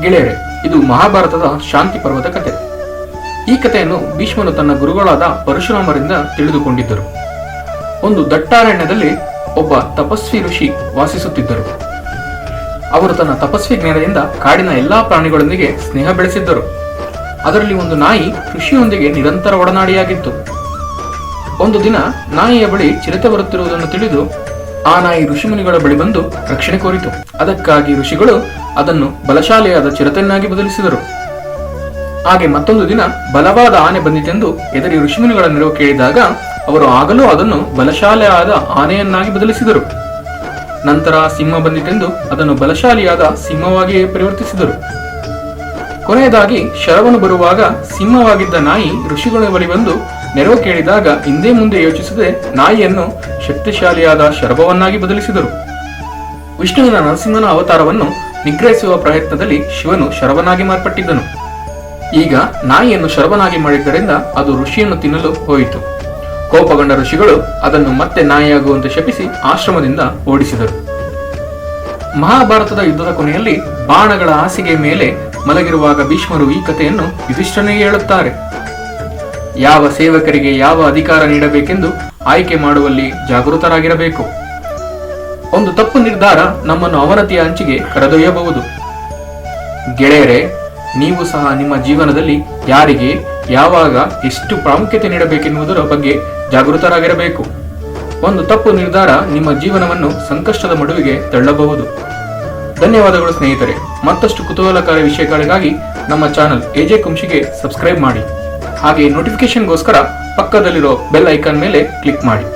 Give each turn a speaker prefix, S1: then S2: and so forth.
S1: ಗೆಳೆಯರೆ, ಇದು ಮಹಾಭಾರತದ ಶಾಂತಿ ಪರ್ವತ ಕಥೆ ಈ ಕಥೆಯನ್ನು ಭೀಷ್ಮನು ತನ್ನ ಗುರುಗಳಾದ ಪರಶುರಾಮರಿಂದ ತಿಳಿದುಕೊಂಡಿದ್ದರು. ಒಂದು ದಟ್ಟಾರಣ್ಯದಲ್ಲಿ ಒಬ್ಬ ತಪಸ್ವಿ ಋಷಿ ವಾಸಿಸುತ್ತಿದ್ದರು. ಅವರು ತನ್ನ ತಪಸ್ವಿ ಜ್ಞಾನದಿಂದ ಕಾಡಿನ ಎಲ್ಲಾ ಪ್ರಾಣಿಗಳೊಂದಿಗೆ ಸ್ನೇಹ ಬೆಳೆಸಿದ್ದರು. ಅದರಲ್ಲಿ ಒಂದು ನಾಯಿ ಋಷಿಯೊಂದಿಗೆ ನಿರಂತರ ಒಡನಾಡಿಯಾಗಿತ್ತು. ಒಂದು ದಿನ ನಾಯಿಯ ಬಳಿ ಚಿರತೆ ಬರುತ್ತಿರುವುದನ್ನು ತಿಳಿದು ಆ ನಾಯಿ ಋಷಿಮುನಿಗಳ ಬಳಿ ಬಂದು ರಕ್ಷಣೆ ಕೋರಿತು. ಅದಕ್ಕಾಗಿ ಋಷಿಗಳು ಅದನ್ನು ಬಲಶಾಲಿಯಾದ ಚಿರತೆಯನ್ನಾಗಿ ಬದಲಿಸಿದರು. ಹಾಗೆ ಮತ್ತೊಂದು ದಿನ ಬಲವಾದ ಆನೆ ಬಂದಿತೆಂದು ಎದರಿ ಋಷಿಮುನಿಗಳ ನೆರವು ಕೇಳಿದಾಗ ಅವರು ಆಗಲೂ ಅದನ್ನು ಬಲಶಾಲಿಯಾದ ಆನೆಯನ್ನಾಗಿ ಬದಲಿಸಿದರು. ನಂತರ ಸಿಂಹ ಬಂದಿತೆಂದು ಅದನ್ನು ಬಲಶಾಲಿಯಾದ ಸಿಂಹವಾಗಿಯೇ ಪರಿವರ್ತಿಸಿದರು. ಕೊನೆಯದಾಗಿ ಶರವನು ಬರುವಾಗ ಸಿಂಹವಾಗಿದ್ದ ನಾಯಿ ಋಷಿಗಳ ಬಳಿ ಬಂದು ನೆರವು ಕೇಳಿದಾಗ ಹಿಂದೆ ಮುಂದೆ ಯೋಚಿಸದೆ ನಾಯಿಯನ್ನು ಶಕ್ತಿಶಾಲಿಯಾದ ಶರಭವನ್ನಾಗಿ ಬದಲಿಸಿದರು. ವಿಷ್ಣುವಿನ ನರಸಿಂಹನ ಅವತಾರವನ್ನು ನಿಗ್ರಹಿಸುವ ಪ್ರಯತ್ನದಲ್ಲಿ ಶಿವನು ಶರವನಾಗಿ ಮಾರ್ಪಟ್ಟಿದ್ದನು. ಈಗ ನಾಯಿಯನ್ನು ಶರವನಾಗಿ ಮಾಡಿದ್ದರಿಂದ ಅದು ಋಷಿಯನ್ನು ತಿನ್ನಲು ಹೋಯಿತು. ಕೋಪಗೊಂಡ ಋಷಿಗಳು ಅದನ್ನು ಮತ್ತೆ ನಾಯಿಯಾಗುವಂತೆ ಶಪಿಸಿ ಆಶ್ರಮದಿಂದ ಓಡಿಸಿದರು. ಮಹಾಭಾರತದ ಯುದ್ಧದ ಕೊನೆಯಲ್ಲಿ ಬಾಣಗಳ ಹಾಸಿಗೆ ಮೇಲೆ ಮಲಗಿರುವಾಗ ಭೀಷ್ಮರು ಈ ಕಥೆಯನ್ನು ಯುಧಿಷ್ಠನಿಗೆ ಹೇಳುತ್ತಾರೆ. ಯಾವ ಸೇವಕರಿಗೆ ಯಾವ ಅಧಿಕಾರ ನೀಡಬೇಕೆಂದು ಆಯ್ಕೆ ಮಾಡುವಲ್ಲಿ ಜಾಗೃತರಾಗಿರಬೇಕು. ತಪ್ಪು ನಿರ್ಧಾರ ನಮ್ಮನ್ನು ಅವನತಿಯ ಅಂಚಿಗೆ ಕರೆದೊಯ್ಯಬಹುದು. ಗೆಳೆಯರೇ, ನೀವು ಸಹ ನಿಮ್ಮ ಜೀವನದಲ್ಲಿ ಯಾರಿಗೆ, ಯಾವಾಗ ಎಷ್ಟು ಪ್ರಾಮುಖ್ಯತೆ ನೀಡಬೇಕೆನ್ನುವುದರ ಬಗ್ಗೆ ಜಾಗೃತರಾಗಿರಬೇಕು. ಒಂದು ತಪ್ಪು ನಿರ್ಧಾರ ನಿಮ್ಮ ಜೀವನವನ್ನು ಸಂಕಷ್ಟದ ಮಡುವಿಗೆ ತಳ್ಳಬಹುದು. ಧನ್ಯವಾದಗಳು ಸ್ನೇಹಿತರೆ. ಮತ್ತಷ್ಟು ಕುತೂಹಲಕಾರಿ ವಿಷಯಗಳಿಗಾಗಿ ನಮ್ಮ ಚಾನಲ್ ಎಜೆ ಕುಂಶಿಗೆ ಸಬ್ಸ್ಕ್ರೈಬ್ ಮಾಡಿ. ಹಾಗೆ ನೋಟಿಫಿಕೇಶನ್ಗೋಸ್ಕರ ಪಕ್ಕದಲ್ಲಿರೋ ಬೆಲ್ ಐಕಾನ್ ಮೇಲೆ ಕ್ಲಿಕ್ ಮಾಡಿ.